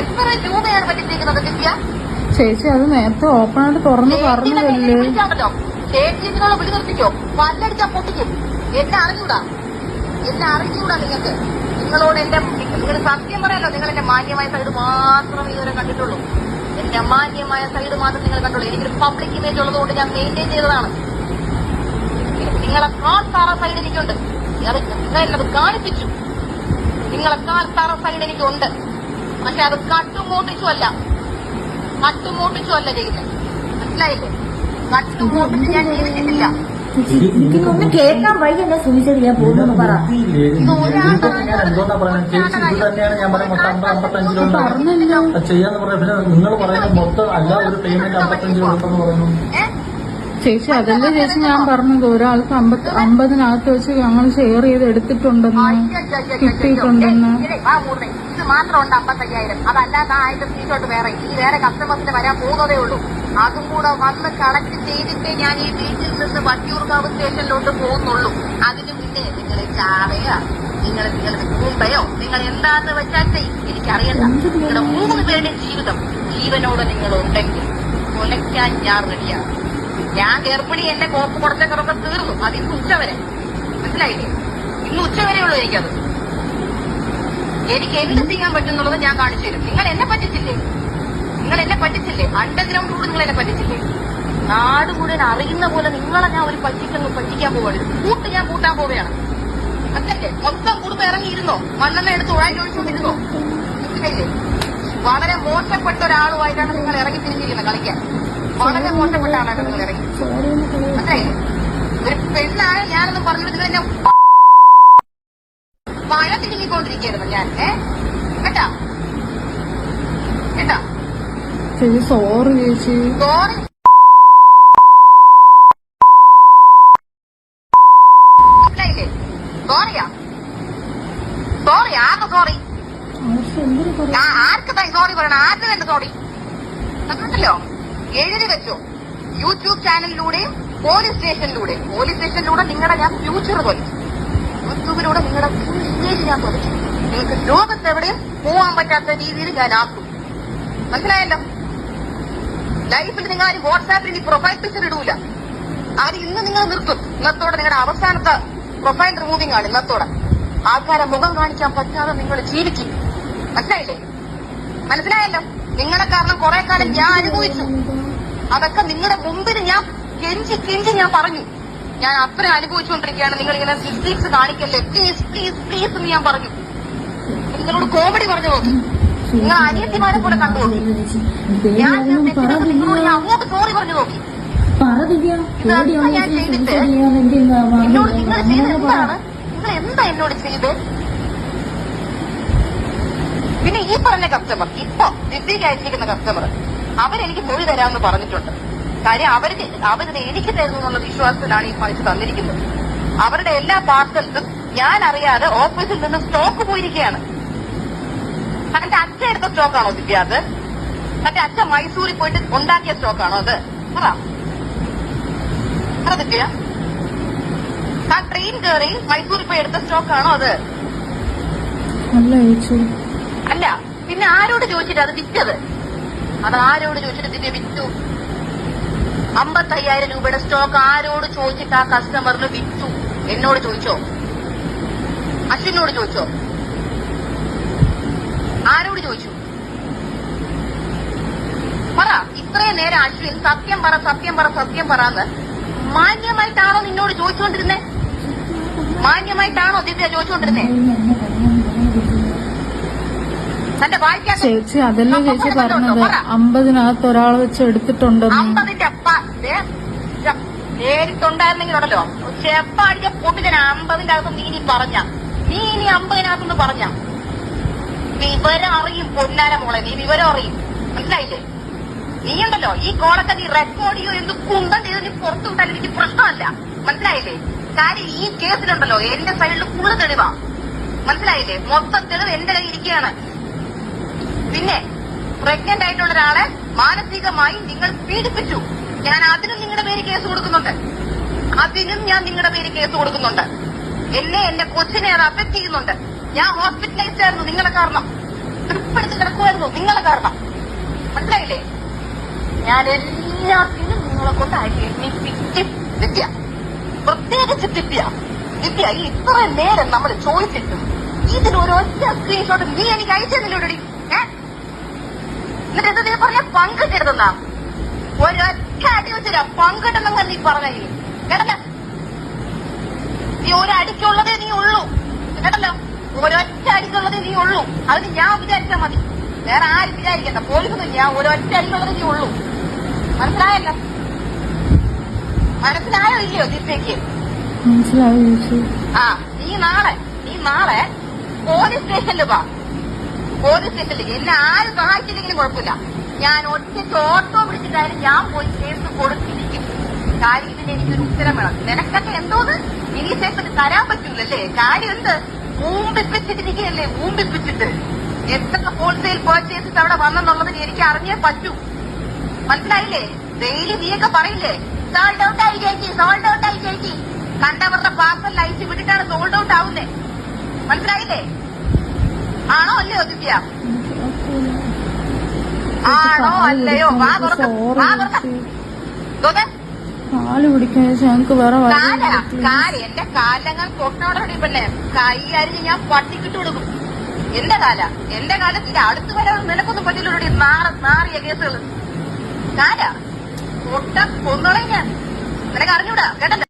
എത്ര രൂപയാണ് പറ്റിച്ചിരിക്കുന്നത് ദിവ്യ? ചേച്ചി അത് നേരത്തെ ഓപ്പൺ ആയിട്ട് തുറന്ന് പറഞ്ഞതല്ലേ? വിളിച്ചാണല്ലോ ചേച്ചി ഇതിനുള്ള വിളി നിർത്തിക്കോ. പല്ലടിച്ചാ പൊട്ടിക്കും. എന്നെ അറിഞ്ഞൂടാ. എന്നെ അറിഞ്ഞൂടാ നിങ്ങൾക്ക്. നിങ്ങളോട് എന്റെ നിങ്ങൾ സത്യം പറയാലോ നിങ്ങൾ എന്റെ മാന്യമായ സൈഡ് മാത്രമേ ഇതുവരെ കണ്ടിട്ടുള്ളൂ. എന്റെ മാന്യമായ സൈഡ് മാത്രം നിങ്ങൾ കണ്ടുള്ളൂ. എനിക്കൊരു പബ്ലിക് ഇമേജ് ഉള്ളതുകൊണ്ട് ഞാൻ മെയിന്റെയിൻ ചെയ്തതാണ്. നിങ്ങളെ താറ സൈഡ് എനിക്കുണ്ട്. അത് നിങ്ങളത് കാണിപ്പിച്ചു. നിങ്ങളെ താറ സൈഡ് എനിക്കുണ്ട്. പക്ഷെ അത് കട്ടുമോട്ടിച്ചു അല്ല കട്ടുമോട്ടിച്ചു അല്ല ചെയ്യുന്നത് മനസ്സിലായില്ലേ കട്ടുമോട്ടിച്ച് ഞാൻ ചെയ്തിട്ടില്ല എനിക്കൊന്നും കേൾക്കാൻ വഴിയല്ല സുമിച്ചത് ഞാൻ പോകുന്നു പറ ചെയ്യാന്ന് പറഞ്ഞ പിന്നെ നിങ്ങൾ പറയുന്നത് മൊത്തം അല്ല ഒരു പേയ്മെന്റ് അമ്പത്തഞ്ച് കൊടുത്തെന്ന് പറയുന്നു? ചേച്ചി അതല്ലേ ചേച്ചി ഞാൻ പറഞ്ഞത്? ഒരാൾക്ക് അമ്പത് അമ്പതിനകത്ത് വെച്ച് ഞങ്ങൾ ഷെയർ ചെയ്ത് എടുത്തിട്ടുണ്ടെന്ന്. കിട്ടിയിട്ടുണ്ടെന്ന്. ഏയ്, മാത്രം ഉണ്ട് അമ്പത്തയ്യായിരം. അതല്ലാതെ ആ സീറ്റോട്ട് വേറെ. ഈ വേറെ കസ്റ്റമേഴ്സിന് വരാൻ പോകുന്നതേ ഉള്ളൂ. അതും കൂടെ വന്ന് കളക്ട് ചെയ്തിട്ട് ഞാൻ ഈ വീട്ടിൽ നിന്ന് വട്ടിയൂർക്കാവ് സ്റ്റേഷനിലോട്ട് പോകുന്നുള്ളൂ. അതിന് മുന്നേ നിങ്ങൾ ചാവയോ നിങ്ങൾ നിങ്ങളുടെ കൂമ്പയോ നിങ്ങൾ എന്താന്ന് വെച്ചാൽ. എനിക്കറിയണ്ട. നിങ്ങളുടെ മൂന്ന് പേരുടെ ജീവിതം ജീവനോട് നിങ്ങൾ ഉണ്ടെങ്കിൽ കൊലയ്ക്കാൻ ഞാൻ റെഡിയാണ്. ഞാൻ ഗർഭിണി എന്റെ കോപ്പ് കുറച്ചൊക്കെ തീർന്നു. അതിന് ഉച്ചവരെ മനസ്സിലായില്ലേ? ഇന്ന് ഉച്ചവരെ ഉള്ളൂ എനിക്കത്. എനിക്ക് എന്ത് ചെയ്യാൻ പറ്റുന്നുള്ളത് ഞാൻ കാണിച്ചു തരും. നിങ്ങൾ എന്നെ പറ്റിച്ചില്ലേ? നിങ്ങൾ എന്നെ പറ്റിച്ചില്ലേ? അണ്ടർഗ്രൗണ്ട് കൂടെ നിങ്ങൾ എന്നെ പറ്റിച്ചില്ലേ? നാട് മുഴുവൻ അറിയുന്ന പോലെ നിങ്ങളെ ഞാൻ ഒരു പറ്റിക്കുന്നു പറ്റിക്കാൻ പോവുകയാണ് കൂട്ട് ഞാൻ കൂട്ടാൻ പോവുകയാണ്. അതല്ലേ മൊത്തം കുടുംബം ഇറങ്ങിയിരുന്നോ? മണ്ണെണ്ണ എടുത്ത് ഉഴാൻ ചോദിച്ചുകൊണ്ടിരുന്നോ മനസ്സിലായില്ലേ? വളരെ മോശപ്പെട്ട ഒരാളുമായിട്ടാണ് നിങ്ങൾ ഇറങ്ങി തിരിഞ്ഞിരിക്കുന്നത് കളിക്കാൻ. വളരെ മോശപ്പെട്ട ആളാണ് നിങ്ങൾ ഇറങ്ങി. മനസ്സിലായില്ലേ? ഒരു പെണ്ണാണ് ഞാനൊന്നും പറഞ്ഞിട്ട് നിങ്ങൾ എന്നെ മഴ തിരിഞ്ഞിക്കൊണ്ടിരിക്കുകയായിരുന്നു ഞാൻ ഏ കേട്ടാ കേട്ടാ ചേച്ചി. സോറി ചേച്ചി സോറിയാ സോറി ആർക്ക് സോറി ആ ആർക്ക് തായി സോറി പറയണം? ആർക്ക് വേണ്ട സോറി അതല്ലോ എഴുതി വെച്ചോ. യൂട്യൂബ് ചാനലിലൂടെയും പോലീസ് സ്റ്റേഷനിലൂടെയും പോലീസ് സ്റ്റേഷനിലൂടെ നിങ്ങളുടെ ഞാൻ ഫ്യൂച്ചർ തൊലിച്ചു യൂട്യൂബിലൂടെ നിങ്ങളുടെ ഞാൻ തൊലിച്ചു നിങ്ങൾക്ക് ലോകത്തെവിടെയും പോവാൻ പറ്റാത്ത രീതിയിൽ ഞാൻ ആക്കും. മനസ്സിലായല്ലോ? ലൈഫിൽ നിങ്ങൾ ആരും വാട്സാപ്പിൽ ഇനി പ്രൊഫൈൽ പിക്ചർ ഇടൂല. ആര് ഇന്ന് നിങ്ങൾ നിർത്തും. ഇന്നത്തോടെ നിങ്ങളുടെ അവസാനത്തെ പ്രൊഫൈൽ റിമൂവിംഗ് ആണ് ഇന്നത്തോടെ. ആൾക്കാരെ മുഖം കാണിക്കാൻ പറ്റാതെ നിങ്ങൾ ജീവിക്കും. മനസ്സിലായില്ലേ? മനസ്സിലായല്ലോ? നിങ്ങളെ കാരണം കുറെ കാലം ഞാൻ അനുഭവിച്ചു. അതൊക്കെ നിങ്ങളുടെ മുമ്പിൽ ഞാൻ കെഞ്ചി കെഞ്ചി ഞാൻ പറഞ്ഞു. ഞാൻ അത്ര അനുഭവിച്ചുകൊണ്ടിരിക്കുകയാണ്. നിങ്ങൾ ഇങ്ങനെ സിസ്റ്റീസ് കാണിക്കല്ലേ? പ്ലീസ് പ്ലീസ് പ്ലീസ് എന്ന് ഞാൻ പറഞ്ഞു. നിങ്ങളോട് കോമഡി പറഞ്ഞു നിങ്ങൾ അനിയത്തിമാരെ പോലെ കണ്ടു നോക്കി. ഞാൻ നിങ്ങളോട് ഞാൻ അങ്ങോട്ട് സോറി പറഞ്ഞു നോക്കി. എന്നോട് നിങ്ങൾ എന്താണ്? നിങ്ങൾ എന്താ എന്നോട് ചെയ്ത്? പിന്നെ ഈ പറഞ്ഞ കസ്റ്റമർ ഇപ്പൊ ദിവ്യക്ക് അയച്ചിരിക്കുന്ന കസ്റ്റമർ അവരെനിക്ക് മൊഴി തരാമെന്ന് പറഞ്ഞിട്ടുണ്ട്. കാര്യം അവർക്ക് അവരിത് എനിക്ക് തരുന്നു എന്നുള്ള വിശ്വാസത്തിലാണ് ഈ പൈസ തന്നിരിക്കുന്നത്. അവരുടെ എല്ലാ പാർസൽസും ഞാൻ അറിയാതെ ഓഫീസിൽ നിന്ന് സ്റ്റോക്ക് പോയിരിക്കുകയാണ്. തന്റെ അച്ഛൻ എടുത്ത സ്റ്റോക്കാണോ ദിവ്യ അത്? തന്റെ അച്ഛൻ മൈസൂരിൽ പോയിട്ട് ഉണ്ടാക്കിയ സ്റ്റോക്കാണോ അത്? പറ. പറ ദിവ്യ താൻ ട്രെയിൻ കയറി മൈസൂരിൽ പോയി എടുത്ത സ്റ്റോക്കാണോ അത്? അല്ല അല്ല പിന്നെ ആരോട് ചോദിച്ചിട്ട് അത് വിറ്റത്? അത് ആരോട് ചോദിച്ചിട്ട് ദിവ്യ വിറ്റു? അമ്പത്തയ്യായിരം രൂപയുടെ സ്റ്റോക്ക് ആരോട് ചോദിച്ചിട്ട് ആ കസ്റ്റമറിന് വിറ്റു? എന്നോട് ചോദിച്ചോ? അശ്വിനോട് ചോദിച്ചോ? ആരോട് ചോദിച്ചു? പറ ഇത്രയും നേരം അശ്വിൻ സത്യം പറ സത്യം പറ സത്യം പറ എന്ന് മാന്യമായിട്ടാണോ നിന്നോട് ചോദിച്ചുകൊണ്ടിരുന്നേ? മാന്യമായിട്ടാണോ ദിവ്യ ചോദിച്ചുകൊണ്ടിരുന്നേ? തന്റെ വായിക്കാൻ ചേച്ചി അതല്ലേ ചേച്ചി പറഞ്ഞത്? അമ്പതിനകത്ത് ഒരാൾ വെച്ച് എടുത്തിട്ടുണ്ടെന്ന്. അമ്പതിന്റെ അപ്പ ദേ, ഉണ്ടല്ലോ ചെപ്പ അടിച്ച പൊട്ടിച്ചന അമ്പതിന്റെ അകത്ത് നീ ഇനി പറഞ്ഞ. നീ ഇനി അമ്പതിനകത്തുനിന്ന് പറഞ്ഞ. വിവരം അറിയും പൊന്നാര മോളെ നീ വിവരം അറിയും. മനസ്സിലായില്ലേ? നീ ഉണ്ടല്ലോ ഈ കോളൊക്കെ നീ റെക്കോർഡ് ചെയ്യോ എന്ത് കുന്തം ചെയ്ത് നീ പുറത്തു വിട്ടാൽ എനിക്ക് പ്രശ്നമല്ല. മനസ്സിലായില്ലേ? കാര്യം ഈ കേസിലുണ്ടല്ലോ എന്റെ സൈഡിൽ ഫുള്ള് തെളിവാ. മനസ്സിലായില്ലേ? മൊത്തം തെളിവ് എന്റെ കയ്യിൽ ഇരിക്കുകയാണ്. പിന്നെ പ്രഗ്നന്റ് ആയിട്ടുള്ള ഒരാളെ മാനസികമായി നിങ്ങൾ പീഡിപ്പിച്ചു. ഞാൻ അതിനും നിങ്ങളുടെ പേര് കേസ് കൊടുക്കുന്നുണ്ട്. അതിനും ഞാൻ നിങ്ങളുടെ പേര് കേസ് കൊടുക്കുന്നുണ്ട്. എന്നെ എന്റെ കൊച്ചിനെ അത് അഫക്ട് ചെയ്യുന്നുണ്ട്. ഞാൻ ഹോസ്പിറ്റലൈസ്ഡ് ആയിരുന്നു. കാരണം. ട്രിപ്പെടുത്ത് കിടക്കുമായിരുന്നു നിങ്ങളെ കാരണം. മനസ്സിലായില്ലേ? ഞാൻ എല്ലാത്തിനും നിങ്ങളെ കൊണ്ട് എണ്ണിപ്പിച്ച് ദിവ്യ പ്രത്യേകിച്ച് ദിവ്യ. ദിവ്യ ഈ ഇത്ര നേരം നമ്മൾ ചോദിച്ചിട്ടും ഇതിനൊരൊറ്റ സ്ക്രീൻഷോട്ട് നീ എനിക്ക് അയച്ചതിലൂടെ എന്നിട്ട് എന്താ നീ പറഞ്ഞ? പങ്കിട്ടിരുന്നാ ഒരൊറ്റ അടി വെച്ചില്ല പങ്കിട്ടെന്നങ്ങ് നീ പറഞ്ഞില്ലേ കേട്ടല്ലോ? നീ ഒരടിക്കുള്ളതേ നീ ഉള്ളൂ. കേട്ടല്ലോ? ഒരൊറ്റ അടിക്കുള്ളതേ നീ ഉള്ളൂ. അതിന് ഞാൻ വിചാരിച്ചാൽ മതി. വേറെ ആരും വിചാരിക്കണ്ട. പോലീസൊന്നും ഞാൻ ഒരൊറ്റ അടിക്കുള്ളതേ നീ ഉള്ളൂ. മനസ്സിലായല്ലോ? മനസ്സിലായോ ഇല്ലയോ ദിവ്യക്ക് ആ നീ നാളെ നീ നാളെ പോലീസ് സ്റ്റേഷനിൽ വാ. പോലീസ് സ്റ്റേഷനിൽ എന്നെ ആരും സഹായിച്ചില്ലെങ്കിലും കുഴപ്പമില്ല. ഞാൻ ഒറ്റയ്ക്ക് ഓട്ടോ പിടിച്ചിട്ടായാലും ഞാൻ പോയി കേസ് കൊടുത്തിരിക്കും. കാര്യം ഇതിന് എനിക്കൊരു ഉത്തരം വേണം. നിനക്കൊക്കെ എന്തോന്ന്? ഇനി സേഫിന് തരാൻ പറ്റൂലല്ലേ? കാര്യം എന്ത്? ഊമ്പിപ്പിച്ചിട്ടിരിക്കുകയല്ലേ മൂമ്പിപ്പിച്ചിട്ട്. എത്ര ഹോൾസെയിൽ പർച്ചേസസ് അവിടെ വന്നെന്നുള്ളതിന് എനിക്ക് അറിഞ്ഞേ പറ്റൂ. മനസ്സിലായില്ലേ? ഡെയിലി നീയൊക്കെ പറയില്ലേ? സോൾഡ് ഔട്ട് ആയി ചേച്ചി സോൾഡ് ഔട്ട് ആയി ചേച്ചി. കണ്ടവരുടെ പാർസൽ അയച്ചു വിട്ടിട്ടാണ് സോൾഡ് ഔട്ട് ആവുന്നേ. മനസ്സിലായില്ലേ? ആണോ അല്ലയോ ദിവ്യ? ആണോ അല്ലയോ? വാ തുറക്ക വാ തുറക്ക. കാൽ പിടിക്കാൻ ഞങ്ങൾക്ക് വേറെ കാല എന്റെ കാലങ്ങൾ പെണ്ണെ. കൈ അരിഞ്ഞ് ഞാൻ പട്ടിക്കിട്ട് കൊടുക്കും. എന്റെ കാല എന്റെ കാലത്തിന്റെ അടുത്ത് വരെ നിനക്കൊന്നും പറ്റില്ലൂടി നാറ നാറിയ കേസുകൾ കാല പൊട്ട കൊന്നളെ ഞാൻ. നിനക്ക് അറിഞ്ഞൂടാ? കേട്ടല്ലോ?